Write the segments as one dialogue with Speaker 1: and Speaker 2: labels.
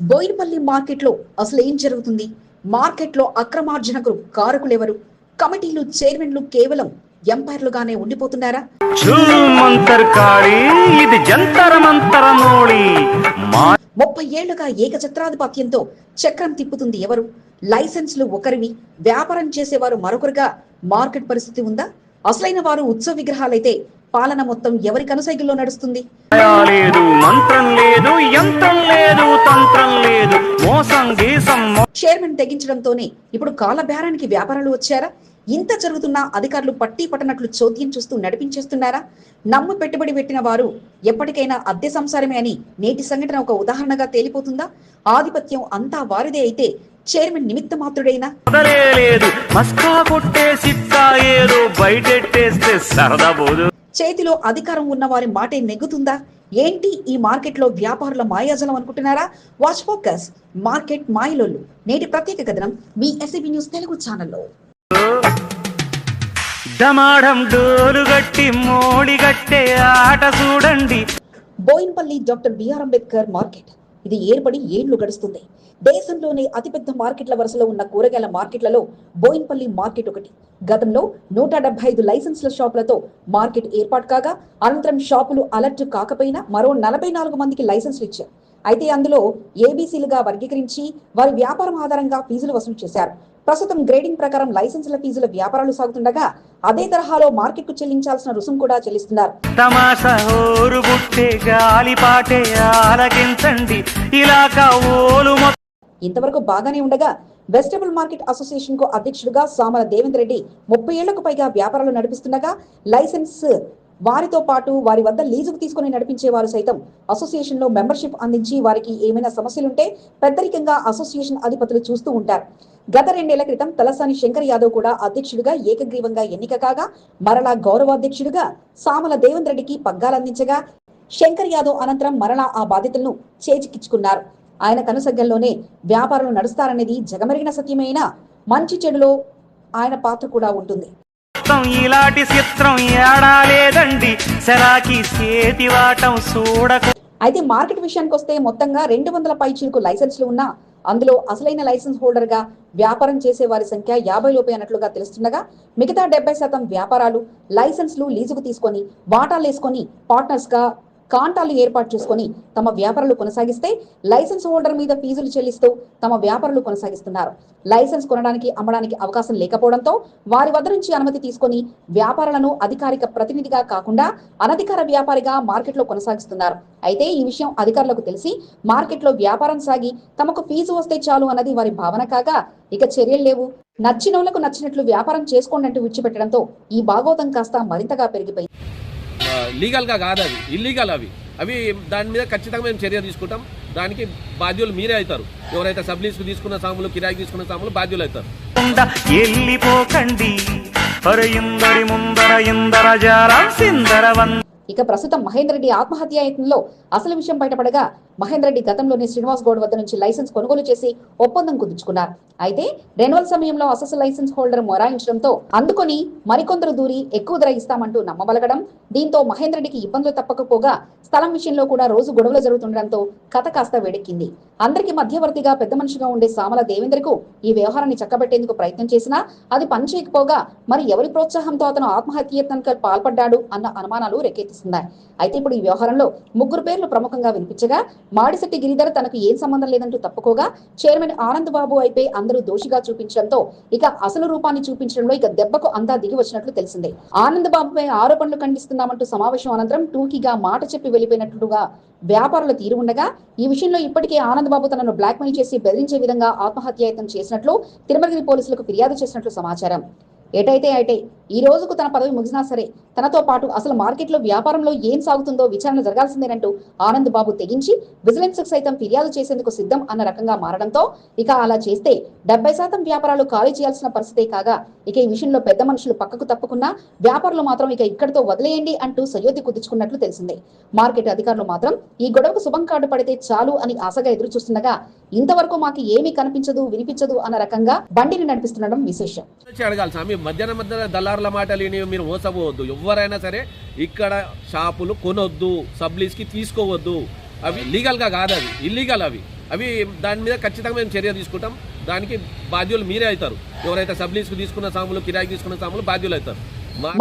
Speaker 1: బోయినపల్లి మార్కెట్లో అసలు ఏం జరుగుతుంది? మార్కెట్లో అక్రమార్జనకు కారకులెవరు? కమిటీలు చైర్మన్లు కేవలం ఎంపైర్లుగానే ఉండిపోతున్నారా? ముప్పై ఏళ్ళుగా ఏకఛత్రాధిపత్యంతో చక్రం తిప్పుతుంది ఎవరు? లైసెన్స్లు ఒకరివి వ్యాపారం చేసేవారు మరొకరుగా మార్కెట్ పరిస్థితి ఉందా? అసలైన వారు ఉత్సవ విగ్రహాలైతే పాలన మొత్తం ఎవరి కనుసైగుల్లో నడుస్తుంది?
Speaker 2: మాయా లేదు మంత్రం లేదు యంత్రం లేదు తంత్రం లేదు మోసం గీసం మో-
Speaker 1: చైర్మన్ తెగించడంతోనే ఇప్పుడు కాల బేరానికి వ్యాపారాలు వచ్చారా? ఇంత జరుగుతున్నా అధికారులు పట్టి పట్టనట్లు చోద్యం చూస్తూ నడిపించేస్తున్నారా? నమ్ము పెట్టుబడి పెట్టిన వారు ఎప్పటికైనా అద్దె సంసారమే అని నేటి సంఘటన ఒక ఉదాహరణగా తేలిపోతుందా? ఆధిపత్యం అంతా వారిదే అయితే చైర్మన్ నిమిత్త మాత్రుడైనా?
Speaker 2: సరదా
Speaker 1: చేతిలో అధికారం ఉన్న వారి మాటే నెగ్గుతుందా? ఏంటి ఈ మార్కెట్లో వ్యాపారుల మాయాజలం అనుకుంటున్నారా? వాచ్ ఫోకస్ మార్కెట్ మాయలోళ్ళు. నేటి ప్రత్యేక కథనం మీ ఎస్సీబీ న్యూస్ తెలుగు ఛానల్లో.
Speaker 2: డమాడం డోలు గట్టి మోడి గట్టే ఆట చూడండి.
Speaker 1: Boinpally doctor B R Ambedkar market. ఇది ఏర్పడి ఏళ్ళు గడుస్తుంది. దేశంలోనే అతిపెద్ద మార్కెట్ల వరుసలో ఉన్న కూరగాయల మార్కెట్లలో బోయిన్పల్లి మార్కెట్ ఒకటి. గతంలో నూట డెబ్బై ఐదు లైసెన్స్ల షాపులతో మార్కెట్ ఏర్పాటు కాగా అనంతరం షాపులు అలర్ట్ కాకపోయినా మరో నలభై నాలుగు మందికి లైసెన్స్లు ఇచ్చారు. అయితే అందులో ఏబీసీలుగా వర్గీకరించి వారి వ్యాపారం ఆధారంగా ఫీజులు వసూలు చేశారు. ప్రస్తుతం గ్రేడింగ్ ప్రకారం లైసెన్సుల ఫీజుల వ్యాపారాలు సాగుతుండగా అదే తరహాలో మార్కెట్కు చెల్లించాల్సిన రుసుం కూడా చెల్లిస్తున్నారు. ఇంతవరకు బాగానే ఉండగా వెజిటబుల్ మార్కెట్ అసోసియేషన్కు అధ్యక్షుడిగా సామల దేవేంద్ర రెడ్డి ముప్పై ఏళ్ళకు పైగా వ్యాపారాలు నడిపిస్తుండగా లైసెన్స్ వారితో పాటు వారి వద్ద లీజుకు తీసుకుని నడిపించే వారు సైతం అసోసియేషన్లో మెంబర్షిప్ అందించి వారికి ఏమైనా సమస్యలుంటే పెద్దరికంగా అసోసియేషన్ అధిపతులు చూస్తూ ఉంటారు. గత రెండేళ్ళ క్రితం తలసాని శంకర్ యాదవ్ కూడా అధ్యక్షుడిగా ఏకగ్రీవంగా ఎన్నిక కాగా మరలా గౌరవాధ్యక్షుడిగా సామల దేవేంద్ర రెడ్డికి పగ్గాలందించగా శంకర్ యాదవ్ అనంతరం మరలా ఆ బాధ్యతలను చేజిక్కించుకున్నారు. ఆయన కనుసగ్గంలోనే వ్యాపారాలు నడుస్తారనేది జగమెరిగిన సత్యమైన మంచి చెడులో ఆయన పాత్ర కూడా ఉంటుంది.
Speaker 2: ఇలాంటి చిత్రం ఏడా లేదండి సరాకి చేతి వాటం చూడకు.
Speaker 1: అయితే మార్కెట్ విషయానికి వస్తే మొత్తంగా రెండు వందల పై చిరుకు లైసెన్స్లు ఉన్నా అందులో అసలైన లైసెన్స్ హోల్డర్గా వ్యాపారం చేసే వారి సంఖ్య యాభై లోపే అన్నట్లుగా తెలుస్తుండగా మిగతా డెబ్బై శాతం వ్యాపారాలు లైసెన్స్లు లీజుకు తీసుకొని వాటాలు వేసుకొని పార్ట్నర్స్గా కాంటాలు ఏర్పాటు చేసుకొని తమ వ్యాపారాలు కొనసాగిస్తే లైసెన్స్ హోల్డర్ మీద ఫీజులు చెల్లిస్తూ తమ వ్యాపారాలు కొనసాగిస్తున్నారు. లైసెన్స్ కొనడానికి అమ్మడానికి అవకాశం లేకపోవడంతో వారి వద్ద నుంచి అనుమతి తీసుకొని వ్యాపారాలను అధికారిక ప్రతినిధిగా కాకుండా అనధికార వ్యాపారిగా మార్కెట్లో కొనసాగిస్తున్నారు. అయితే ఈ విషయం అధికారులకు తెలిసి మార్కెట్లో వ్యాపారం సాగి తమకు ఫీజు వస్తే చాలు అన్నది వారి భావన కాగా ఇక చర్యలు లేవు. నచ్చినోళ్ళకు నచ్చినట్లు వ్యాపారం చేసుకోండి అంటూ విడిచిపెట్టడంతో ఈ భాగోతం కాస్త మరింతగా పెరిగిపోయింది.
Speaker 3: లీగల్గా కాదు అవి ఇల్లీగల్ అవి. అవి దాని మీద ఖచ్చితంగా మేము చర్య తీసుకుంటాం. దానికి బాధ్యులు మీరే అవుతారు. ఎవరైతే సబ్లీస్కు తీసుకున్న సాములు కిరాయికి తీసుకున్న సాములు బాధ్యులు అవుతారు.
Speaker 2: ఎల్లిపోకండి. ముందర ఇందర జారా సిందర
Speaker 1: ఇక ప్రస్తుతం మహేందర్ రెడ్డి ఆత్మహత్య యత్నంలో అసలు విషయం బయటపడగా మహేందర్ రెడ్డి గతంలోనే శ్రీనివాస్ గౌడ్ వద్ద నుంచి లైసెన్స్ కొనుగోలు చేసి ఒప్పందం కుదుర్చుకున్నారు. అయితే రెన్యువల్ సమయంలో అసలు లైసెన్స్ హోల్డర్ మొరాయించడంతో అందుకొని మరికొందరు దూరి ఎక్కువ ధర ఇస్తామంటూ నమ్మబలగడం దీంతో మహేందర్ రెడ్డికి ఇబ్బందులు తప్పకపోగా స్థలం విషయంలో కూడా రోజు గొడవలు జరుగుతుండడంతో కథ కాస్త వేడెక్కింది. అందరికీ మధ్యవర్తిగా పెద్ద మనిషిగా ఉండే సామల దేవేంద్రకు ఈ వ్యవహారాన్ని చక్కబెట్టేందుకు ప్రయత్నం చేసినా అది పనిచేయకపోగా మరి ఎవరి ప్రోత్సాహంతో అతను ఆత్మహత్య యత్నానికి పాల్పడ్డాడు అన్న అనుమానాలు రేకెత్తిస్తున్నాయి అయితే ఇప్పుడు ఈ వ్యవహారంలో ముగ్గురు పేర్లు ప్రముఖంగా వినిపించగా మాడిశెట్టి గిరిధర్ తనకు ఏం సంబంధం లేదంటూ తప్పుకోగా చైర్మన్ ఆనంద్ బాబు అయిపోయి అందరూ దోషిగా చూపించడంతో ఇక అసలు రూపాన్ని చూపించడంలో ఇక దెబ్బకు అంతా దిగి వచ్చినట్లు తెలిసిందే. ఆనంద్ బాబుపై ఆరోపణలు ఖండిస్తున్నామంటూ సమావేశం అనంతరం టూకీగా మాట చెప్పి వెళ్ళిపోయినట్లుగా వ్యాపారుల తీరు ఉండగా ఈ విషయంలో ఇప్పటికే ఆనంద్ బాబు తనను బ్లాక్మెయిల్ చేసి బెదిరించే విధంగా ఆత్మహత్యాయత్నం చేసినట్లు తిరుమలగిరి పోలీసులకు ఫిర్యాదు చేసినట్లు సమాచారం. ఏటైతే అయితే ఈ రోజుకు తన పదవి ముగిసినా సరే తనతో పాటు అసలు మార్కెట్లో వ్యాపారంలో ఏం సాగుతుందో విచారణ జరగాల్సిందేనంటూ ఆనంద్ బాబు తెగించి విజిలెన్స్ సైతం ఫిర్యాదు చేసేందుకు సిద్ధం అన్న రకంగా మారడంతో ఇక అలా చేస్తే డెబ్బై శాతం వ్యాపారాలు ఖాళీ చేయాల్సిన పరిస్థితే కాగా ఇక ఈ విషయంలో పెద్ద మనుషులు పక్కకు తప్పుకున్నా వ్యాపారులు మాత్రం ఇక ఇక్కడితో వదిలేయండి అంటూ సయోధి కుదుర్చుకున్నట్లు తెలిసిందే. మార్కెట్ అధికారులు మాత్రం ఈ గొడవకు శుభం కార్డు పడితే చాలు అని ఆశగా ఎదురు చూస్తుండగా ఇంతవరకు మాకు ఏమీ కనిపించదు వినిపించదు అన్న రకంగా బండిని నడిపిస్తుండడం విశేషం.
Speaker 3: మధ్యాహ్నం మాటలు మీరు మోసపోవద్దు. ఎవరైనా సరే ఇక్కడ షాపులు కొనొద్దు సబ్లీస్కి తీసుకోవద్దు. అవి లీగల్గా కాదు అవి ఇల్లీగల్ అవి. అవి దాని మీద ఖచ్చితంగా మేము చర్య తీసుకుంటాం. దానికి బాధ్యులు మీరే అవుతారు. ఎవరైతే సబ్లీస్కి తీసుకున్న సాములు కిరాయికి తీసుకున్న సాములు బాధ్యులు అవుతారు.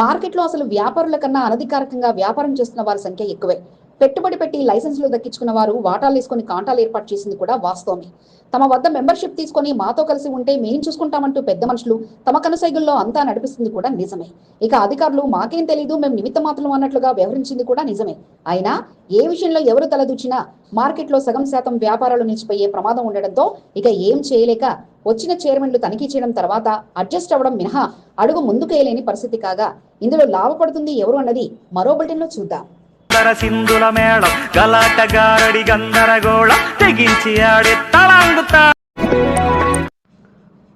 Speaker 1: మార్కెట్లో అసలు వ్యాపారుల కన్నా అనధికారికంగా వ్యాపారం చేస్తున్న వారి సంఖ్య ఎక్కువే. పెట్టుబడి పెట్టి లైసెన్సులు దక్కించుకున్న వారు వాటాలు తీసుకుని కాంటాలు ఏర్పాటు చేసింది కూడా వాస్తవమే. తమ వద్ద మెంబర్షిప్ తీసుకొని మాతో కలిసి ఉంటే మేం చూసుకుంటామంటూ పెద్ద మనుషులు తమ కనుసైగుల్లో అంతా నడిపిస్తుంది కూడా నిజమే. ఇక అధికారులు మాకేం తెలీదు మేము నిమిత్త మాత్రం అన్నట్లుగా వ్యవహరించింది కూడా నిజమే. అయినా ఏ విషయంలో ఎవరు తలదూచినా మార్కెట్లో సగం శాతం వ్యాపారాలు నిలిచిపోయే ప్రమాదం ఉండడంతో ఇక ఏం చేయలేక వచ్చిన చైర్మన్లు తనిఖీ చేయడం తర్వాత అడ్జస్ట్ అవ్వడం మినహా అడుగు ముందుకేయలేని పరిస్థితి కాగా ఇందులో లాభపడుతుంది ఎవరు అన్నది మరో బులెటిన్లో చూద్దాం.
Speaker 2: గంధర సింధుల మేళం గలాటగారడి గందరగోళం తెగించి ఆడే తళాంగుతా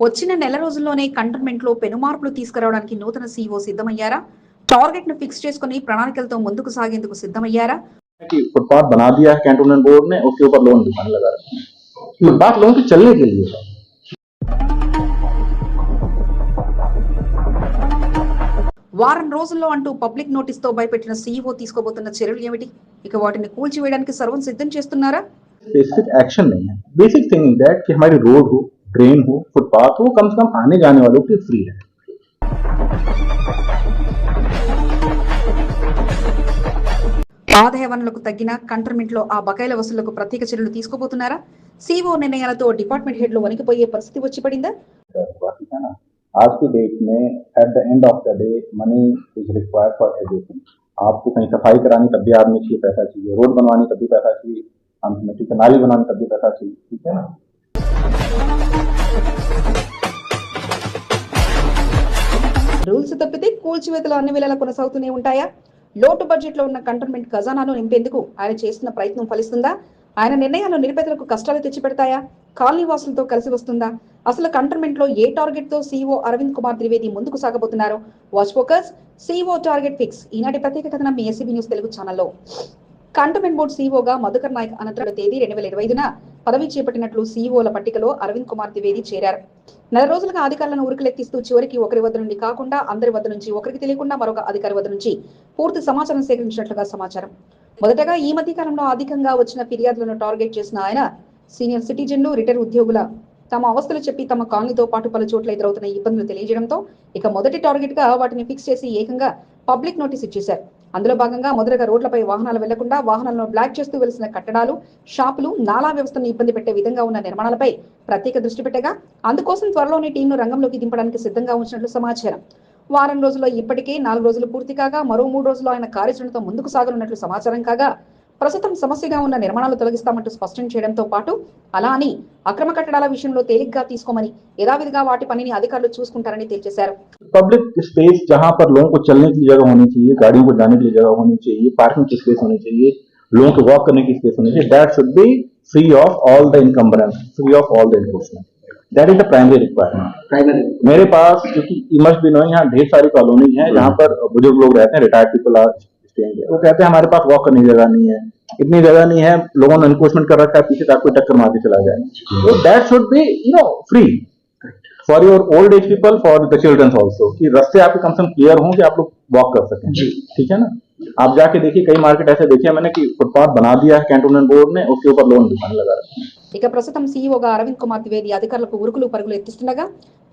Speaker 1: వచ్చిన నెల రోజుల్లోనే కంటోన్మెంట్ లో పెనుమార్పులు తీసుకురావడానికి నూతన సీఈఓ సిద్ధమయ్యారా టార్గెట్ ను ఫిక్స్ చేసుకుని ప్రణాళికలతో ముందుకు సాగేందుకు సిద్ధమయ్యారా
Speaker 4: कि फुटपाथ बना दिया है कैंटोनमेंट बोर्ड ने उसके ऊपर लोन दिखाने लगा रखा है फुटपाथ लोन के चलने के लिए
Speaker 1: వారం రోజుల్లో అంటూ పబ్లిక్ నోటీస్ తో భయపెట్టిన సీఈఓ తీసుకోబోతున్న చర్యలు ఏమిటి ఇక వాటిని కూల్చివేయడానికి సర్వం సిద్ధం చేస్తున్నారా
Speaker 4: स्पेसिफिक एक्शन नहीं है बेसिक थिंग इज दैट कि हमारी रोड हो ड्रेन हो फुटपाथ हो कम से कम आने जाने वालों के फ्री है
Speaker 1: ఆదాయ వనరులకు తగ్గిన కంటోన్మెంట్ లో ఆ బకాయిల వసూళ్లకు ప్రత్యేక చర్యలు తీసుకోబోతున్నారా సీఈఓ నిర్ణయాలతో డిపార్ట్మెంట్ హెడ్లు వణికిపోయే పరిస్థితి వచ్చి పడిందా
Speaker 4: ठीक है ना आज की डेट में at the end of the day money is required for everything आपको कहीं सफाई करानी तब भी आदमी चाहिए पैसा चाहिए रोड बनवानी तब भी पैसा चाहिए हम ठीक है नाली बनानी तब भी पैसा चाहिए ठीक है ना
Speaker 1: రూల్స్ తప్పితే కూల్చివేతలు అన్ని వేళలా కొనసాగుతూనే ఉంటాయా లోటు బడ్జెట్ లో ఉన్న కంటోన్మెంట్ ఖజానాను నింపేందుకు ఆయన చేస్తున్న ప్రయత్నం ఫలిస్తుందా ఆయన నిర్ణయాలు నిరుపేదలకు కష్టాలు తెచ్చిపెడతాయా? కాలనీ వాసులతో కలిసి వస్తుందా? అసలు కంటర్మెంట్లో ఏ టార్గెట్తో సీఈఓ అరవింద్ కుమార్ త్రివేది ముందుకు సాగబోతున్నారు? Watch focus CEO target fix. ఈనాటి ప్రత్యేక కథనం మీ ఎస్సీబీ న్యూస్ తెలుగు ఛానల్లో. కంటోన్మెంట్ బోర్డు సీఈఓగా మధుకర్ నాయక్ అనంతరం తేదీ రెండు వేల ఇరవై ఐదున పదవి చేపట్టినట్లు సీఈఓల పట్టికలో అరవింద్ కుమార్ ద్వివేది చేరారు. నెల రోజులుగా అధికారులను ఉరికిలెక్కిస్తూ చివరికి ఒకరి వద్ద నుండి కాకుండా అందరి వద్ద నుంచి ఒకరికి తెలియకుండా మరొక అధికారి వద్ద నుంచి పూర్తి సమాచారం సేకరించినట్లుగా సమాచారం. మొదటగా ఈ మధ్య కాలంలో అధికంగా వచ్చిన ఫిర్యాదులను టార్గెట్ చేసిన ఆయన సీనియర్ సిటిజన్లు రిటైర్ ఉద్యోగుల తమ అవస్థలు చెప్పి తమ కాలనీతో పాటు పలు చోట్ల ఎదురవుతున్న ఇబ్బందులు తెలియజేయడంతో ఇక మొదటి టార్గెట్గా వాటిని ఫిక్స్ చేసి ఏకంగా పబ్లిక్ నోటీస్ ఇచ్చేశారు. అందులో భాగంగా మొదటగా రోడ్లపై వాహనాలు వెళ్ళకుండా వాహనాలను బ్లాక్ చేస్తూ వెలిసిన కట్టడాలు షాపులు నాలా వ్యవస్థను ఇబ్బంది పెట్టే విధంగా ఉన్న నిర్మాణాలపై ప్రత్యేక దృష్టి పెట్టగా అందుకోసం త్వరలోనే టీంను రంగంలోకి దింపడానికి సిద్ధంగా ఉంచినట్లు సమాచారం. వారం రోజుల్లో ఇప్పటికే నాలుగు రోజులు పూర్తి కాగా మరో మూడు రోజుల్లో ఆయన కార్యాచరణతో ముందుకు సాగనున్నట్లు సమాచారం కాగా ప్రస్తుతం సమస్యగా ఉన్న నిర్మాణాలు తొలగిస్తామంటూ స్పష్టం చేయడంతో పాటు అలా అని అక్రమ కట్టడాల విషయంలో తేలిగ్గా తీసుకోమని యథావిధిగా వాటి పనిని అధికారులు చూసుకుంటారని తేల్చేశారు
Speaker 4: पब्लिक स्पेस जहां पर लोगों को चलने के लिए जगह होनी चाहिए गाड़ियों को जाने के लिए जगह होनी चाहिए पार्किंग की स्पेस होनी चाहिए लोगों को वॉक करने की स्पेस होनी चाहिए that should be free of all the encumbrance free of all the enforcement that is the primary requirement मेरे पास क्योंकि यू मस्ट बी नोइंग यहाँ ढेर सारी कॉलोनी है जहाँ पर बुजुर्ग लोग रहते हैं रिटायर्ड पीपल आर स्टेइंग वो कहते हैं हमारे पास वॉक करने की जगह नहीं है इतनी जगह नहीं है लोगों ने एनफोर्समेंट कर रखा है पीछे से आपको टक्कर मार के चला जाए तो that should be you know free for your old age people for the childrens also कि रास्ते आपके कम से कम क्लियर हों कि आप लोग वॉक कर सकें ठीक है ना आप जाके देखिए कई मार्केट ऐसे देखे हैं मैंने कि फुटपाथ बना दिया है कैंटोनमेंट बोर्ड ने उसके ऊपर लोन दिखाने लगा रखा है
Speaker 1: ఇక ప్రస్తుతం సీఈఓగా అరవింద్ కుమార్ ద్వివేది అధికారులకు ఉరుకులు పరుగులు ఎత్తిస్తుండగా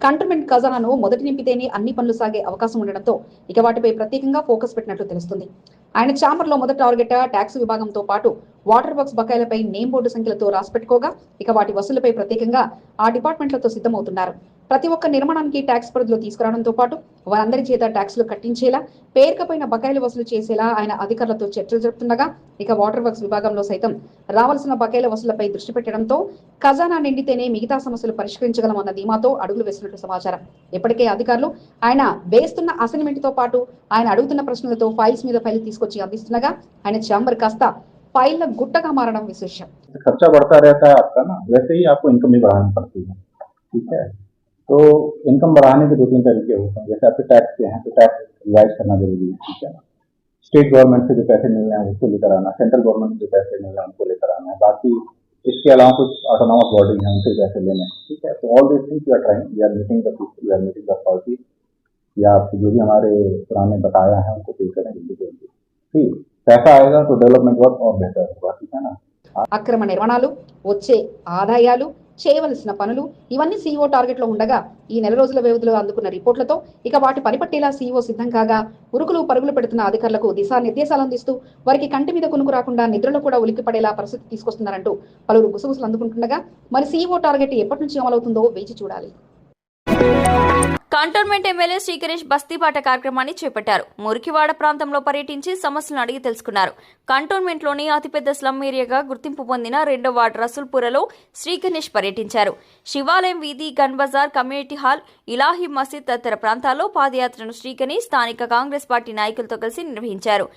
Speaker 1: కంటోన్మెంట్ ఖజానాను మొదటి నింపితేనే అన్ని పనులు సాగే అవకాశం ఉండడంతో ఇక వాటిపై ప్రత్యేకంగా ఫోకస్ పెట్టినట్లు తెలుస్తుంది. ఆయన చాంబర్లో మొదటి టార్గెట్ ట్యాక్స్ విభాగంతో పాటు వాటర్ బాక్స్ బకాయిలపై నేమ్ బోర్డు సంఖ్యలతో రాసిపెట్టుకోగా ఇక వాటి వసూలుపై ప్రత్యేకంగా ఆ డిపార్ట్మెంట్లతో సిద్ధమవుతున్నారు. ప్రతి ఒక్క నిర్మాణానికి ట్యాక్స్ పరిధిలో తీసుకురావడంతో పాటు వారందరి చేత ట్యాక్సులు కట్టించేలా పేరుకపోయిన బకాయిలు వసూలు చేసేలా ఆయన అధికారులతో చర్చలు జరుపుతుండగా ఇక వాటర్ వర్క్స్ విభాగంలో సైతం రావాల్సిన బకాయిల వసూళ్లపై దృష్టి పెట్టడంతో ఖజానా నిండితేనే మిగతా సమస్యలు పరిష్కరించగలమన్న ధీమాతో అడుగులు వేసినట్లు సమాచారం ఇప్పటికే అధికారులు ఆయన వేస్తున్న అసైన్మెంట్ తో పాటు ఆయన అడుగుతున్న ప్రశ్నలతో ఫైల్స్ మీద ఫైల్ తీసుకొచ్చి అందిస్తుండగా ఆయన ఛాంబర్ కాస్త ఫైళ్ల గుట్టగా మారడం విశేషం
Speaker 4: खर्चा बढ़ता रहता है आपका ना वैसे ही आपको इनकम भी बढ़ानी पड़ती है ठीक है तो इनकम बढ़ाने के दो तीन तरीके होते हैं जैसे आपके टैक्स के हैं तो टैक्स रिवाइज करना जरूरी है ठीक है ना स्टेट गवर्नमेंट से जो पैसे मिल रहे हैं उसको लेकर आना सेंट्रल गवर्नमेंट से जो पैसे मिल रहे हैं उनको लेकर आना है बाकी इसके अलावा कुछ ऑटोनॉमस बॉडी हैं उनसे पैसे लेने हैं ठीक है तो all this things we are trying we are meeting the people we are meeting the authority या आप जो भी हमारे पुराने बकाया हैं उनको पे करें जल्दी जल्दी ठीक पैसा आएगा तो डेवलपमेंट वर्क और बेहतर होगा ठीक है ना
Speaker 1: అక్రమ నిర్మాణాలు వచ్చే ఆదాయాలు చేయవలసిన పనులు ఇవన్నీ సీఈఓ టార్గెట్లో ఉండగా ఈ నెల రోజుల వ్యవధిలో అందుకున్న రిపోర్టులతో ఇక వాటి పనిపట్టేలా సీఈఓ సిద్ధం కాగా ఉరుకులు పరుగులు పెడుతున్న అధికారులకు దిశానిర్దేశాలు అందిస్తూ వారికి కంటి మీద కొనుకు రాకుండా నిద్రలో కూడా ఉలిక్కి పడేలా పరిస్థితి తీసుకొస్తున్నారంటూ పలువురు గుసగుసలు అందుకుంటుండగా మరి సీఈఓ టార్గెట్ ఎప్పటి నుంచి అమలవుతుందో వేచి చూడాలి.
Speaker 5: కంటోన్మెంట్ ఎమ్మెల్యే శ్రీకరేష్ బస్తీపాట కార్యక్రమాన్ని చేపట్టారు. మురికివాడ ప్రాంతంలో పర్యటించి సమస్యలను అడిగి తెలుసుకున్నారు. కంటోన్మెంట్లోని అతిపెద్ద స్లమ్ ఏరియాగా గుర్తింపు పొందిన రెండో వార్డు రసూల్పురలో శ్రీగణేష్ పర్యటించారు. శివాలయం వీధి gun Bazar community hall Ilahi Masjid తదితర ప్రాంతాల్లో పాదయాత్రను శ్రీగణేష్ స్థానిక కాంగ్రెస్ పార్టీ నాయకులతో కలిసి నిర్వహించారు.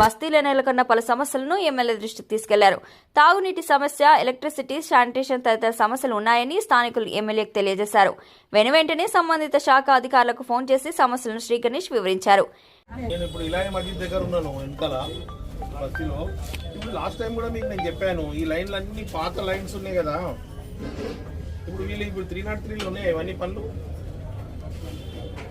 Speaker 5: బస్తీలో నెలకొన్న పలు సమస్యలను ఎమ్మెల్యే దృష్టికి తీసుకెళ్ళారు. తాగునీటి సమస్య ఎలక్ట్రిసిటీ శానిటేషన్ తదితర సమస్యలు ఉన్నాయని స్థానికులు ఎమ్మెల్యేకు తెలియజేశారు. వెనువెంటనే సంబంధిత శాఖ అధికారులకు ఫోన్ చేసి సమస్యలను శ్రీ గణేష్ వివరించారు.
Speaker 6: నేను ఇప్పుడు దగ్గర ఉన్నాను బస్తీలో. ఇప్పుడు లాస్ట్ టైం కూడా మీకు నేను చెప్పాను ఈ లైన్లు అన్ని పాత లైన్స్ ఉన్నాయి కదా. ఇప్పుడు వీళ్ళు ఇప్పుడు త్రీ నాట్ త్రీలు ఉన్నాయి అవన్నీ పనులు.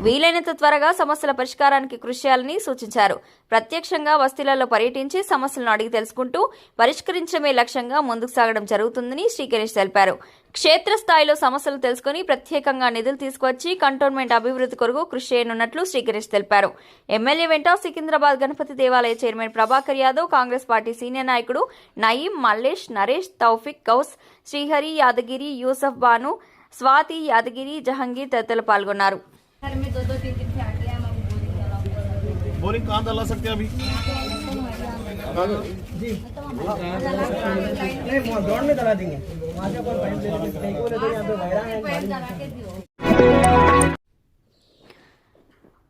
Speaker 5: వీలైనంత త్వరగా సమస్యల పరిష్కారానికి కృషి చేయాలని సూచించారు. ప్రత్యక్షంగా వస్తీలలో పర్యటించి సమస్యలను అడిగి తెలుసుకుంటూ పరిష్కరించడమే లక్ష్యంగా ముందుకు సాగడం జరుగుతుందని శ్రీ గణేష్ తెలిపారు. క్షేత్రస్థాయిలో సమస్యలు తెలుసుకుని ప్రత్యేకంగా నిధులు తీసుకువచ్చి కంటోన్మెంట్ అభివృద్ధి కొరకు కృషి చేయనున్నట్లు శ్రీ గణేష్ తెలిపారు. ఎమ్మెల్యే వెంట సికింద్రాబాద్ గణపతి దేవాలయ chairman Prabhakar Yadav Congress party senior నాయకుడు నయీం మల్లేష్ నరేష్ తౌఫిక్ కౌస్ శ్రీహరి యాదగిరి యూసఫ్ బాను స్వాతి యాదగిరి జహంగీర్ తదితరులు పాల్గొన్నారు.
Speaker 7: घर में दो दो तीन तीन फैक्ट्रियां हम अभी बोरिंग कर रहा हूँ
Speaker 6: बोरिंग कहाँ डला सकते हैं अभी
Speaker 7: पाइप डला के दियो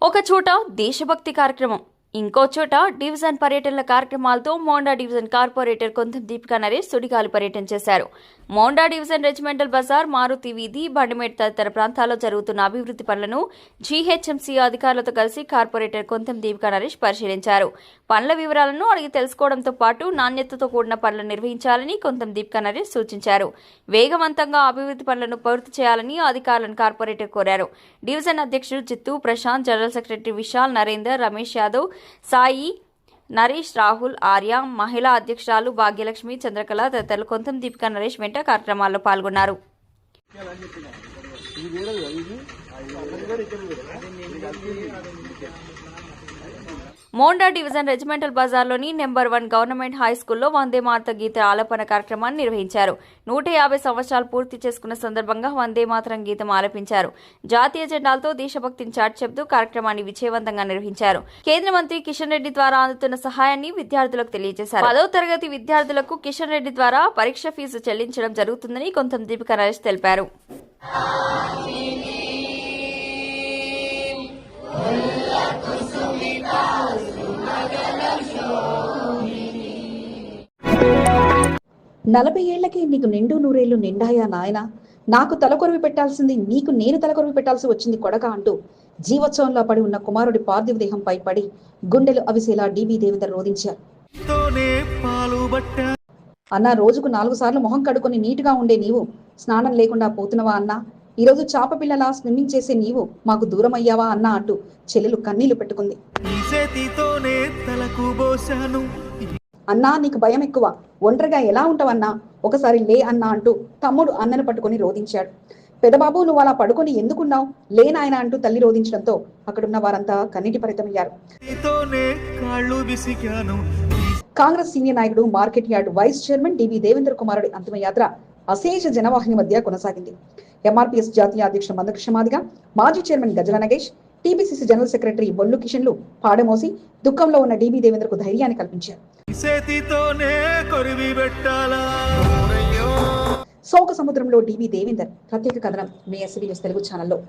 Speaker 5: ఒక చోట దేశభక్తి కార్యక్రమం ఇంకో చోట డివిజన్ పర్యటనల కార్యక్రమాలతో మోండా డివిజన్ కార్పొరేటర్ కొంతం దీపికా నరేష్ సుడిగాలి పర్యటన చేశారు మోండా డివిజన్ రెజిమెంటల్ బజార్ మారుతి వీధి బండిమేట్ తదితర ప్రాంతాల్లో జరుగుతున్న అభివృద్ధి పనులను జీహెచ్ఎంసీ అధికారులతో కలిసి కార్పొరేటర్ కొంతం దీపికా నరేష్ పరిశీలించారు. పనుల వివరాలను అడిగి తెలుసుకోవడంతో పాటు నాణ్యతతో కూడిన పనులు నిర్వహించాలని కొంతం దీపికా నరేష్ సూచించారు. వేగవంతంగా అభివృద్ధి పనులను పూర్తి చేయాలని అధికారులను కార్పొరేటర్ కోరారు. డివిజన్ అధ్యక్షుడు జిత్తు ప్రశాంత్ జనరల్ సెక్రటరీ విశాల్ నరేందర్ రమేష్ యాదవ్ సాయి నరేష్ రాహుల్ ఆర్య మహిళా అధ్యక్షురాలు భాగ్యలక్ష్మి చంద్రకళ తదితరులు కొంతం దీపిక నరేష్ వెంట కార్యక్రమాల్లో పాల్గొన్నారు. మోండా డివిజన్ రెజిమెంటల్ బజార్లోని నెంబర్ వన్ గవర్నమెంట్ హై స్కూల్లో వందే మాత గీత ఆలపన కార్యక్రమాన్ని నిర్వహించారు. నూట యాభై సంవత్సరాలు పూర్తి చేసుకున్న సందర్భంగా వందే మాతరం గీతం ఆలపించారు. జాతీయ జెండాలతో దేశభక్తిని చాటి చెబుతూ కార్యక్రమాన్ని విజయవంతంగా నిర్వహించారు. కేంద్ర మంత్రి కిషన్ రెడ్డి ద్వారా అందుతున్న సహాయాన్ని విద్యార్థులకు తెలియజేశారు. పదో తరగతి విద్యార్థులకు కిషన్ రెడ్డి ద్వారా పరీక్ష ఫీజు చెల్లించడం జరుగుతుందని కొంత దీపిక నరేష్ తెలిపారు.
Speaker 1: నలభై ఏళ్ళకే నీకు నిండు నూరేళ్ళు నిండాయా నాయనా? నాకు తలకొరివి పెట్టాల్సింది నీకు నేను తలకొరివి పెట్టాల్సి వచ్చింది కొడక అంటూ జీవోత్సవంలో పడి ఉన్న కుమారుడి పార్థివ దేహంపై పడి గుండెలు అవిసేలా డీబీ దేవేందర్ రోధించారు. అన్న రోజుకు నాలుగు సార్లు మొహం కడుకొని నీటుగా ఉండే నీవు స్నానం లేకుండా పోతున్నవా అన్నా? ఈరోజు చాప పిల్లలా స్విమ్మింగ్ చేసే నీవు మాకు దూరం అయ్యావా అన్నా అంటూ చెల్లెలు కన్నీళ్ళు పెట్టుకుంది. అన్నా నీకు భయం ఎక్కువ. ఒంటరిగా ఎలా ఉంటావన్నా? ఒకసారి లే అన్నా అంటూ తమ్ముడు అన్నను పట్టుకొని రోధించాడు. పెదబాబు నువ్వు అలా పడుకొని ఎందుకున్నావు? లే నాయన అంటూ తల్లి రోధించడంతో అక్కడున్న వారంతా కన్నీటి పరితమయ్యారు కాంగ్రెస్ సీనియర్ నాయకుడు market yard vice chairman DV Devendra కుమారుడి అంతిమయాత్ర అశేష జనవాహిని మధ్య కొనసాగింది. ఎంఆర్పీఎస్ జాతీయ అధ్యక్షుడు మందకృష్ణ మాదిగ మాజీ chairman Gajala Nagesh TPCC general secretary Bollu కిషన్లు పాడమోసి దుఃఖంలో ఉన్న డీబీ దేవేంద్రకు ధైర్యాన్ని కల్పించారు. శోక సముద్రంలో డివి దేవేందర్ ప్రత్యేక కథనం మీ ఎస్బీఎస్ తెలుగు ఛానల్లో.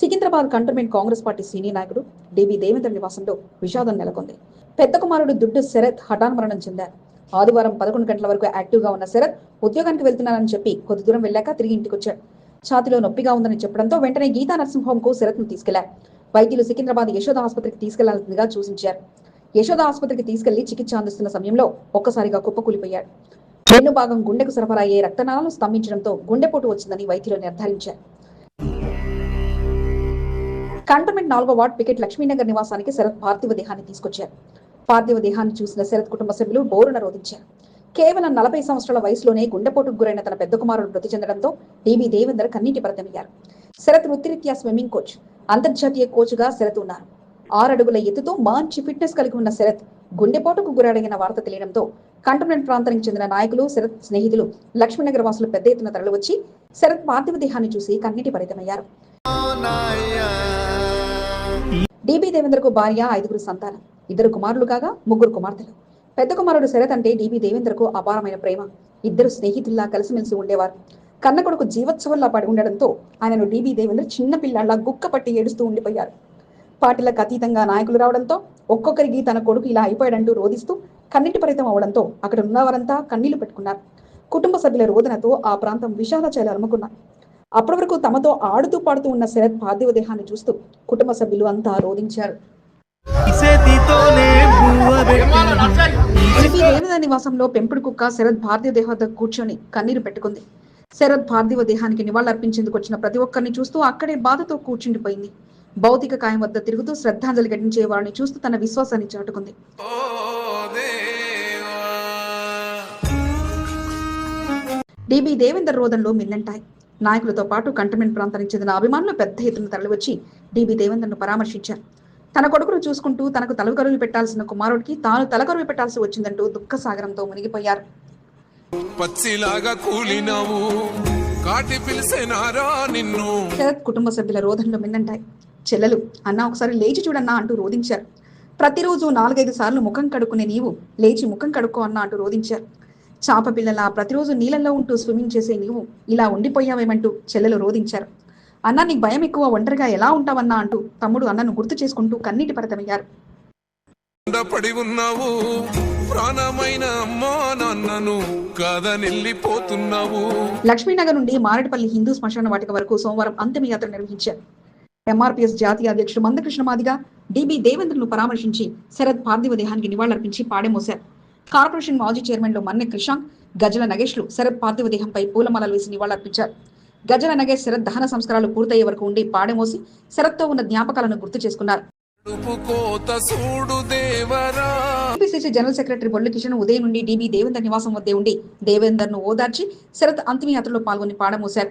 Speaker 1: Secunderabad cantonment Congress party senior నాయకుడు డిబి దేవేంద్ర నివాసంలో విషాదం నెలకొంది. పెద్ద కుమారుడు దుడ్డు శరత్ హఠాన్ మరణం చెందారు. ఆదివారం పదకొండు గంటల వరకు యాక్టివ్గా ఉన్న శరత్ ఉద్యోగానికి వెళ్తున్నానని చెప్పి కొద్ది దూరం వెళ్ళాక తిరిగి ఇంటికి వచ్చాడు. ఛాతిలో నొప్పిగా ఉందని చెప్పడంతో వెంటనే గీతా నర్సింగ్ శరత్ను కు శరత్ను తీసుకెళ్ళారు. వైద్యులు సికింద్రాబాద్ యశోద ఆసుపత్రికి తీసుకెళ్ళాల్సిందిగా సూచించారు. యశోద ఆసుపత్రికి తీసుకెళ్ళి చికిత్స అందిస్తున్న సమయంలో ఒక్కసారిగా కుప్పకూలిపోయాడు వెన్ను భాగం గుండెకు సరఫరా అయ్యే రక్తనాళాలు స్తంభించడంతో గుండెపోటు వచ్చిందని వైద్యులు నిర్ధారించారు. కంటోన్మెంట్ నాలుగో వార్డ్ పికెట్ లక్ష్మీనగర్ నివాసానికి శరత్ పార్థివ దేహాన్ని తీసుకొచ్చారు. పార్థివ దేహాన్ని చూసిన శరత్ కుటుంబ సభ్యులు బోరున రోధించారు. కేవలం నలభై సంవత్సరాల వయసులోనే గుండెపోటుకు గురైన తన పెద్ద కుమారుడు మృతి చెందడంతో డివి దేవేందర్ కన్నీటి పరతమయ్యారు శరత్ వృత్తిరీత్యా స్విమ్మింగ్ కోచ్ అంతర్జాతీయ కోచ్గా శరత్ ఉన్నారు. ఆరడుగుల ఎత్తుతో మంచి ఫిట్నెస్ కలిగి ఉన్న శరత్ గుండెపోటుకు గురడిగిన వార్త తెలియడంతో కంటోన్మెంట్ ప్రాంతానికి చెందిన నాయకులు శరత్ స్నేహితులు లక్ష్మీనగర్ వాసులు పెద్ద ఎత్తున తరలివచ్చి శరత్ పార్థివ దేహాన్ని చూసి కన్నీటి పరితమయ్యారు. డీబీ దేవేంద్రకు భార్య ఐదుగురు సంతానం. ఇద్దరు కుమారులు కాగా ముగ్గురు కుమార్తెలు. పెద్ద కుమారుడు శరత్ అంటే డిబి దేవేంద్రకు అపారమైన ప్రేమ. ఇద్దరు స్నేహితుల్లా కలిసిమెలిసి ఉండేవారు. కన్న కొడుకు జీవోత్సవంలా పడి ఉండడంతో ఆయనను డిబి దేవేంద్ర చిన్న పిల్లల్లా గుక్క పట్టి ఏడుస్తూ ఉండిపోయారు. పార్టీలకు అతీతంగా నాయకులు రావడంతో ఒక్కొక్కరికి తన కొడుకు ఇలా అయిపోయాడంటూ రోధిస్తూ కన్నీటి పరితం అవడంతో అక్కడ ఉన్నవారంతా కన్నీళ్ళు పెట్టుకున్నారు. కుటుంబ సభ్యుల రోదనతో ఆ ప్రాంతం విషాద చేలు అప్పటి వరకు తమతో ఆడుతూ పాడుతూ ఉన్న శరత్ పార్థివ దేహాన్ని చూస్తూ కుటుంబ సభ్యులు అంతా రోధించారు. నివాసంలో పెంపుడు కుక్క శరద్ భారతీయ దేహత కూర్చొని కన్నీరు పెట్టుకుంది. శరద్ పార్థివ దేహానికి నివాళులర్పించేందుకు వచ్చిన ప్రతి ఒక్కరిని చూస్తూ అక్కడే బాధతో కూర్చుండిపోయింది. భౌతిక కాయం వద్ద తిరుగుతూ శ్రద్ధాంజలి ఘటించే వారిని చూస్తూ తన విశ్వాసాన్ని చాటుకుంది. డిబి దేవేందర్ రోదంలో మిల్లంటాయి. నాయకులతో పాటు కంటోన్మెంట్ ప్రాంతానికి చెందిన అభిమానులు పెద్ద ఎత్తున తరలివచ్చి డిబి దేవేందర్ను పరామర్శించారు. తన కొడుకును చూసుకుంటూ తనకు తలకరువు పెట్టాల్సిన కుమారుడికి తాను తలకరువు పెట్టాల్సి వచ్చిందంటూ దుఃఖ సాగరంతో మునిగిపోయారు.
Speaker 8: పచ్చిలాగా కూలినావు కాటి పిలిసేనారా నిన్ను?
Speaker 1: శరత్ కుటుంబ సభ్యుల రోధనలు మిన్నంటాయి. చెల్లెలు అన్న ఒకసారి లేచి చూడన్నా అంటూ రోధించారు ప్రతిరోజు నాలుగైదు సార్లు ముఖం కడుక్కునే నీవు లేచి ముఖం కడుక్కో అన్న అంటూ రోధించారు చాప పిల్లల ప్రతిరోజు నీళ్ళల్లో ఉంటూ స్విమ్మింగ్ చేసే నీవు ఇలా ఉండిపోయావేమంటూ చెల్లెలు రోధించారు. అన్న నీకు భయం ఎక్కువ ఒంటరిగా ఎలా ఉంటావన్నా? అంటూ తమ్ముడు అన్నను గుర్తు చేసుకుంటూ కన్నీటి పరతమయ్యారు.
Speaker 8: పడి ఉన్నావు ప్రాణమైన అమ్మా నాన్నను కాదనెళ్ళిపోతున్నావు
Speaker 1: లక్ష్మీనగర్ నుండి మారేడుపల్లి హిందూ శ్మశాన వాటిక వరకు సోమవారం అంతిమయాత్ర నిర్వహించారు. ఎంఆర్పీఎస్ జాతీయ అధ్యక్షుడు మందకృష్ణ మాదిగా డిబి దేవేంద్రను పరామర్శించి శరద్ పార్థివ దేహానికి నివాళులర్పించి పాడెమోశారు కార్పొరేషన్ మాజీ చైర్మన్లు మన్నె కృషాంక్ గజల నగేష్లు శరద్ పార్థివ దేహంపై పూలమాలలు వేసి నివాళులర్పించారు. గజల నగేష్ శరద్ దహన సంస్కారాలు పూర్తయ్యే వరకు ఉండి పాడెమోసి శరత్తో ఉన్న జ్ఞాపకాలను గుర్తు చేసుకున్నారు. టీపీసీసీ జనరల్ సెక్రటరీ బొల్లి కిషన్ ఉదయం నుండి డీబీ దేవేందర్ నివాసం వద్దే ఉండి దేవేందర్ను ఓదార్చి శరత్ అంతిమయాత్రలో పాల్గొని పాడమోశారు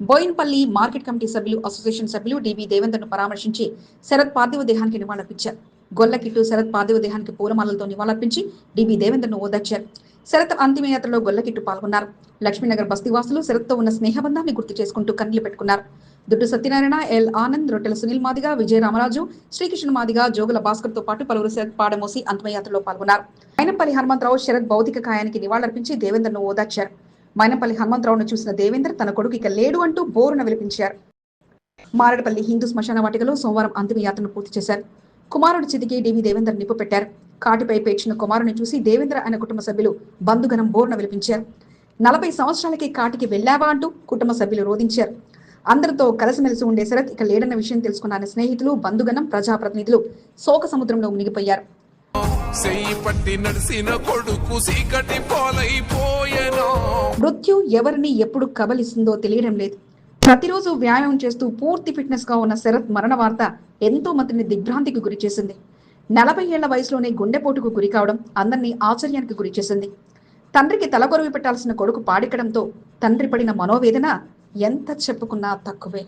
Speaker 1: బోయిన్పల్లి మార్కెట్ కమిటీ సభ్యులు అసోసియేషన్ సభ్యులు డీబీ దేవేందర్ను పరామర్శించి శరత్ పార్థివ దేహానికి నివాళులర్పించారు. గొల్లకిట్టు శరత్ పార్థివ దేహానికి పూలమాలలతో నివాళులర్పించి డిబి దేవేంద్రను ఓదార్చారు. శరత్ అంతిమయాత్రలో గొల్లకిట్టు పాల్గొన్నారు. లక్ష్మీనగర్ బస్తీవాసులు శరత్తో ఉన్న స్నేహబంధాన్ని గుర్తు చేసుకుంటూ కన్నీళ్ళు పెట్టుకున్నారు. దుడ్డు సత్యనారాయణ ఎల్ ఆనంద్ రొట్టెల సునీల్ మాదిగా విజయ రామరాజు శ్రీకృష్ణ మాదిగా జోగుల భాస్కర్తో పాటు పలువురు శరత్ పాడమోసి అంతిమయాత్రలో పాల్గొన్నారు. మైనపల్లి హనుమంతరావు శరత్ భౌతిక కాయానికి నివాళులర్పించి దేవేంద్రను ఓదార్చారు. మైనపల్లి హనుమంతరావును చూసిన దేవేందర్ తన కొడుకు ఇక లేడు అంటూ బోరున విలిపించారు. మారడపల్లి హిందూ శ్మశాన వాటికలో సోమవారం అంతిమయాత్రను పూర్తి చేశారు. కుమారుడు చితికి డివి దేవేందర్ నిప్పు పెట్టారు. కాటిపై పేర్చిన కుమారుని చూసి దేవేంద్ర ఆయన కుటుంబ సభ్యులు బంధుగణం బోర్న విలిపించారు. నలభై సంవత్సరాలకి కాటికి వెళ్ళావా అంటూ కుటుంబ సభ్యులు రోధించారు. అందరితో కలిసిమెలిసి ఉండే శరత్ ఇక లేడన్న విషయం తెలుసుకున్న స్నేహితులు బంధుగణం ప్రజాప్రతినిధులు శోక సముద్రంలో మునిగిపోయారు.
Speaker 8: పట్టి నడిసిన కొడుకు
Speaker 1: మృత్యు ఎవరిని ఎప్పుడు కబలిస్తుందో తెలియడం లేదు. ప్రతిరోజు వ్యాయామం చేస్తూ పూర్తి ఫిట్నెస్గా ఉన్న శరత్ మరణ వార్త ఎంతో మందిని దిగ్భ్రాంతికి గురి చేసింది. నలభై ఏళ్ళ వయసులోనే గుండెపోటుకు గురి కావడం అందరినీ ఆశ్చర్యానికి గురి చేసింది. తండ్రికి తలకొరువి పెట్టాల్సిన కొడుకు పాడికడంతో తండ్రి పడిన మనోవేదన ఎంత చెప్పుకున్నా తక్కువే.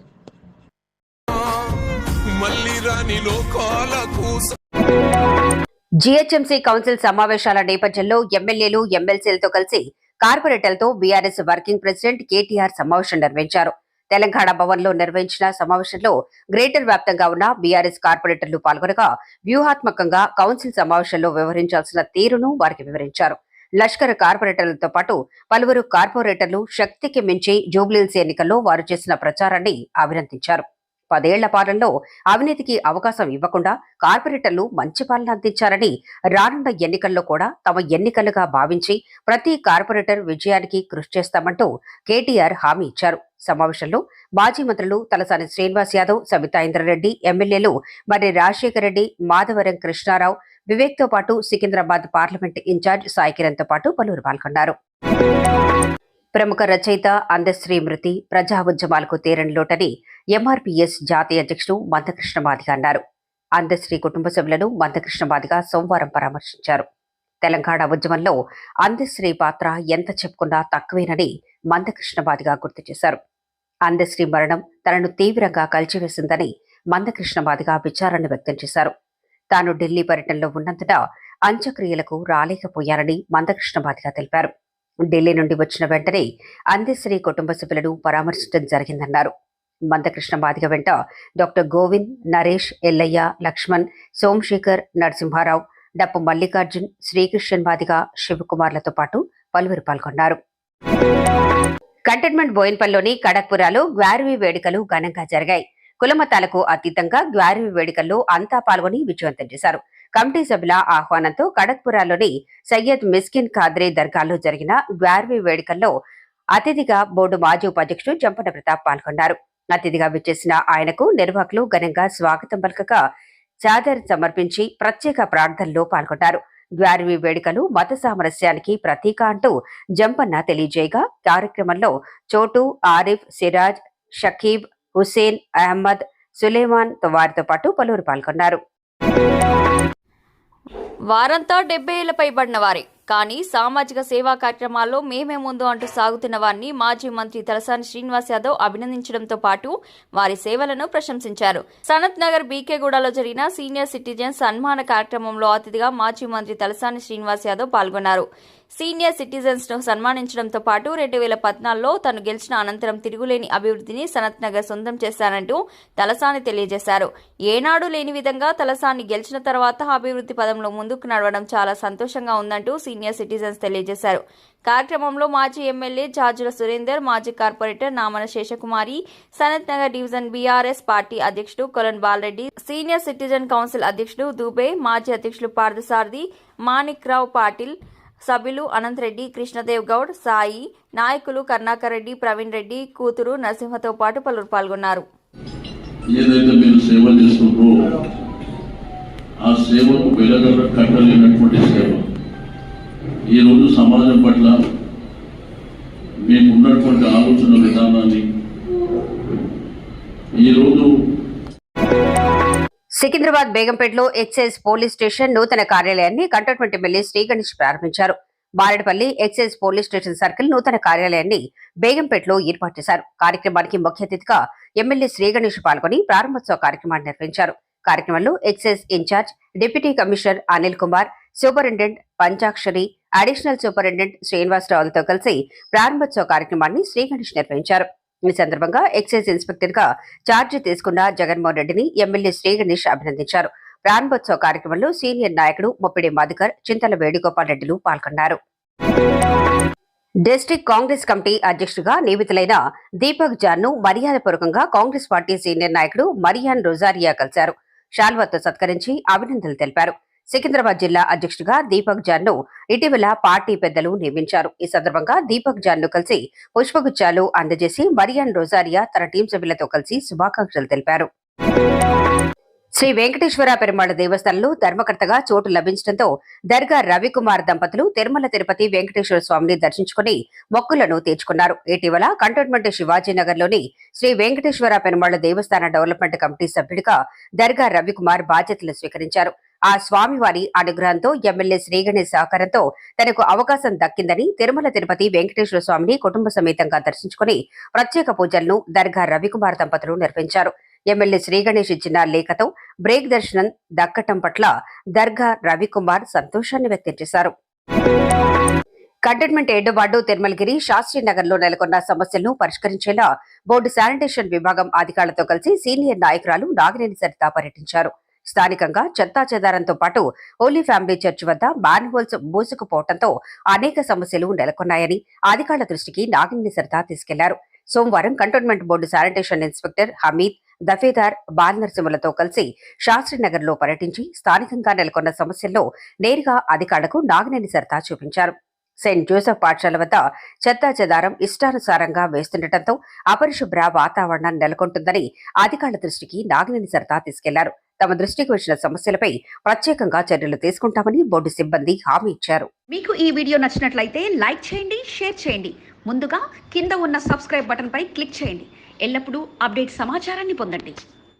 Speaker 9: జీహెచ్ఎంసీ కౌన్సిల్ సమావేశాల నేపథ్యంలో ఎమ్మెల్యేలు ఎమ్మెల్సీలతో కలిసి కార్పొరేటర్లతో బీఆర్ఎస్ వర్కింగ్ ప్రెసిడెంట్ కేటీఆర్ సమావేశం నిర్వహించారు. తెలంగాణ భవన్లో నిర్వహించిన సమావేశంలో గ్రేటర్ వ్యాప్తంగా ఉన్న బీఆర్ఎస్ కార్పొరేటర్లు పాల్గొనగా వ్యూహాత్మకంగా కౌన్సిల్ సమావేశంలో వ్యవహరించాల్సిన తీరును వారికి వివరించారు. లష్కర్ కార్పొరేటర్లతో పాటు పలువురు కార్పొరేటర్లు శక్తికి మించి జూబ్లీల్స్ ఎన్నికల్లో వారు చేసిన ప్రచారాన్ని అభినందించారు. పదేళ్ళ పాలనలో అవినీతికి అవకాశం ఇవ్వకుండా కార్పొరేటర్లు మంచి పాలన అందించారని రానున్న ఎన్నికల్లో కూడా తమ ఎన్నికలుగా భావించి ప్రతి కార్పొరేటర్ విజయానికి కృషి చేస్తామంటూ కేటీఆర్ హామీ ఇచ్చారు. సమావేశంలో మాజీ మంత్రులు తలసాని శ్రీనివాస్ యాదవ్ సబితా ఇంద్రారెడ్డి ఎమ్మెల్యేలు మరి రాజశేఖర రెడ్డి మాధవరం కృష్ణారావు వివేక్తో పాటు సికింద్రాబాద్ పార్లమెంట్ ఇన్ఛార్జ్ సాయికిరణ్తో పాటు పలువురు పాల్గొన్నారు. ప్రముఖ రచయిత అందశ్రీ మృతి ప్రజా ఉద్యమాలకు తీరని లోటని ఎంఆర్పీఎస్ జాతీయ అధ్యక్షుడు మందకృష్ణ మాదిగ అన్నారు. అందశ్రీ కుటుంబ సభ్యులను మందకృష్ణ మాదిగ సోమవారం పరామర్శించారు. తెలంగాణ ఉద్యమంలో అందశ్రీ పాత్ర ఎంత చెప్పుకున్నా తక్కువేనని మందకృష్ణ మాదిగ గుర్తు చేశారు. అందశ్రీ మరణం తనను తీవ్రంగా కలిచివేసిందని మందకృష్ణ మాదిగ విచారాన్ని వ్యక్తం చేశారు. తాను ఢిల్లీ పర్యటనలో ఉన్నందున అంత్యక్రియలకు రాలేకపోయారని మందకృష్ణ మాదిగ తెలిపారు. ఢిల్లీ నుండి వచ్చిన వెంటనే అందశ్రీ కుటుంబ సభ్యులను పరామర్శించడం జరిగిందన్నారు. మందకృష్ణ మాదిగ వెంట డాక్టర్ గోవింద్ నరేష్ ఎల్లయ్య లక్ష్మణ్ సోమశేఖర్ నరసింహారావు డప్పు మల్లికార్జున్ శ్రీకృష్ణన్ మాదిగ శివకుమార్లతో పాటు పలువురు పాల్గొన్నారు. కంటైన్మెంట్ బోయిన్పల్లిలోని కడక్పురాలో గ్వారవీ వేడుకలు ఘనంగా జరిగాయి. కులమతాలకు అతీతంగా గ్వారవీ వేడుకల్లో అంతా పాల్గొని విజయవంతం చేశారు. కమిటీ సభ్యుల ఆహ్వానంతో కడక్పురాలోని సయ్యద్ మిస్కిన్ ఖాద్రే దర్గాలో జరిగిన గ్వారవీ వేడుకల్లో అతిథిగా బోర్డు మాజీ ఉపాధ్యక్షుడు జంపన ప్రతాప్ పాల్గొన్నారు. అతిథిగా విచ్చేసిన ఆయనకు నిర్వాహకులు ఘనంగా స్వాగతం పలకగా చాదర్ సమర్పించి ప్రత్యేక ప్రార్థనలో పాల్గొన్నారు. గ్వారవీ వేడుకలు మత సామరస్యానికి ప్రతీక అంటూ జంపన్న తెలియజేయగా కార్యక్రమంలో చోటు ఆరిఫ్ సిరాజ్ షకీబ్ హుసేన్ అహ్మద్ సులేమాన్ వారితో పాటు పలువురు పాల్గొన్నారు.
Speaker 5: వారంతా డెబ్బై ఏళ్ళపై పడిన వారే. కానీ సామాజిక సేవా కార్యక్రమాల్లో మేమే ముందు అంటూ సాగుతున్న వారిని మాజీ మంత్రి తలసాని శ్రీనివాస్ యాదవ్ అభినందించడంతో పాటు వారి సేవలను ప్రశంసించారు. సనత్ నగర్ బీకేగూడలో జరిగిన సీనియర్ సిటిజన్ సన్మాన కార్యక్రమంలో అతిథిగా మాజీ మంత్రి తలసాని శ్రీనివాస్ యాదవ్ పాల్గొన్నారు. సీనియర్ సిటిజన్స్ను సన్మానించడంతో పాటు రెండు వేల పద్నాలుగులో తను గెలిచిన అనంతరం తిరుగులేని అభివృద్ధిని సనత్ నగర్ సొంతం చేశానంటూ తలసాని తెలియజేశారు. ఏనాడు లేని విధంగా తలసాని గెలిచిన తర్వాత అభివృద్ధి పదంలో ముందుకు నడవడం చాలా సంతోషంగా ఉందంటూ సీనియర్ సిటిజన్స్ తెలియజేశారు. కార్యక్రమంలో మాజీ ఎమ్మెల్యే జాజుల సురేందర్ మాజీ corporator Namana Seshakumari Sanath Nagar division BRS party అధ్యక్షుడు Kolan Balreddy senior citizen council అధ్యక్షుడు దూబే మాజీ అధ్యక్షులు పార్థసారథి మాణిక్రావు పాటిల్ సభ్యులు అనంతరెడ్డి కృష్ణదేవ్ గౌడ్ సాయి నాయకులు కర్ణాకర్ రెడ్డి ప్రవీణ్ రెడ్డి కూతురు నరసింహతో పాటు పలువురు పాల్గొన్నారు.
Speaker 10: ఏదైతే మీరు సేవ చేస్తుండ్రో ఆ సేవకు వెలగల కట్టలేనటువంటి సేవ. ఈరోజు సమాజం పట్ల మీకున్నటువంటి ఆలోచన విధానాన్ని ఈరోజు
Speaker 9: సికింద్రాబాద్ బేగంపేటలో ఎక్సైజ్ పోలీస్ స్టేషన్ నూతన కార్యాలయాన్ని కంటోన్మెంట్ ఎమ్మెల్యే శ్రీగణేష్ ప్రారంభించారు. బారెడ్పల్లి ఎక్సైజ్ పోలీస్ స్టేషన్ సర్కిల్ నూతన కార్యాలయాన్ని బేగంపేటలో ఏర్పాటు చేశారు. కార్యక్రమానికి ముఖ్య అతిథిగా ఎమ్మెల్యే శ్రీగణేష్ పాల్గొని ప్రారంభోత్సవ కార్యక్రమాన్ని నిర్వహించారు. కార్యక్రమంలో excise incharge deputy commissioner Anil Kumar superintendent Panchakshari additional superintendent శ్రీనివాసరావులతో కలిసి ప్రారంభోత్సవ కార్యక్రమాన్ని శ్రీగణేష్ నిర్వహించారు. ఈ సందర్భంగా ఎక్సైజ్ ఇన్స్పెక్టర్గా చార్జి తీసుకున్న జగన్మోహన్ రెడ్డిని ఎమ్మెల్యే శ్రీ గణేష్ అభినందించారు. ప్రారంభోత్సవ కార్యక్రమంలో సీనియర్ నాయకుడు ముప్పిడి మధుకర్ చింతల వేణుగోపాల్ రెడ్డిలు పాల్గొన్నారు. డిస్టిక్ కాంగ్రెస్ కమిటీ అధ్యక్షుడిగా నియమితులైన దీపక్ జాన్ను మర్యాదపూర్వకంగా కాంగ్రెస్ పార్టీ సీనియర్ నాయకుడు మరియాన్ రొజారియా కలిశారు. షాల్వాతో సత్కరించి అభినందనలు తెలిపారు. సికింద్రాబాద్ జిల్లా అధ్యక్షుడిగా దీపక్ జాన్ను ఇటీవల పార్టీ పెద్దలు నియమించారు. ఈ సందర్భంగా దీపక్ జాన్ను కలిసి పుష్పగుచ్చాలు అందజేసి మరియాన్ రోజారియా తన టీం సభ్యులతో కలిసి శుభాకాంక్షలు తెలిపారు. శ్రీ వెంకటేశ్వర పెరుమాళ దేవస్థానంలో ధర్మకర్తగా చోటు లభించడంతో దర్గా రవికుమార్ దంపతులు తిరుమల తిరుపతి వెంకటేశ్వర స్వామిని దర్శించుకుని మొక్కులను తీర్చుకున్నారు. ఇటీవల కంటోన్మెంట్ శివాజీనగర్లోని శ్రీ వెంకటేశ్వర పెరుమాళ దేవస్థాన డెవలప్మెంట్ కమిటీ సభ్యుడిగా దర్గా రవికుమార్ బాధ్యతలు స్వీకరించారు. ఆ స్వామివారి అనుగ్రహంతో ఎమ్మెల్యే శ్రీగణేష్ సహకారంతో తనకు అవకాశం దక్కిందని తిరుమల తిరుపతి వెంకటేశ్వర స్వామిని కుటుంబ సమేతంగా దర్శించుకుని ప్రత్యేక పూజలను దర్గా రవికుమార్ దంపతులు నిర్వహించారు. ఎమ్మెల్యే శ్రీగణేష్ ఇచ్చిన లేఖతో బ్రేక్ దర్శనం దక్కటం పట్ల దర్గా రవికుమార్ సంతోషాన్ని వ్యక్తం చేశారు. కంటైన్మెంట్ ఏడుబాడు తిరుమలగిరి శాస్త్రీ నగర్లో నెలకొన్న సమస్యలను పరిష్కరించేలా బోర్డు శానిటేషన్ విభాగం అధికారులతో కలిసి సీనియర్ నాయకురాలు నాగినేని సరిత పర్యటించారు. స్థానికంగా చెత్తా చెదారంతో పాటు హోలీ ఫ్యామిలీ చర్చ్ వద్ద మ్యాన్హోల్స్ మూసుకుపోవడంతో అనేక సమస్యలు నెలకొన్నాయని అధికారుల దృష్టికి నాగిని సరదా తీసుకెళ్ళారు. సోమవారం cantonment board sanitation inspector Hameed Dafedar బాలనరసింహులతో కలిసి శాస్త్రీనగర్లో పర్యటించి స్థానికంగా నెలకొన్న సమస్యల్లో నేరుగా అధికారులకు నాగినేని సరదా చూపించారు. సెయింట్ జోసెఫ్ పాఠశాల వద్ద చెత్తా చెదారం ఇష్టానుసారంగా వేస్తుండటంతో అపరిశుభ్ర వాతావరణం నెలకొంటుందని అధికారుల దృష్టికి నాగినేని సరదా తీసుకెళ్ళారు. తమ దృష్టికి వచ్చిన సమస్యలపై ప్రత్యేకంగా చర్యలు తీసుకుంటామని బోర్డు సిబ్బంది హామీ ఇచ్చారు.
Speaker 1: మీకు ఈ వీడియో నచ్చినట్లయితే లైక్ చేయండి షేర్ చేయండి. ముందుగా కింద ఉన్న సబ్స్క్రైబ్ బటన్పై క్లిక్ చేయండి. ఎల్లప్పుడూ అప్డేట్ సమాచారాన్ని పొందండి.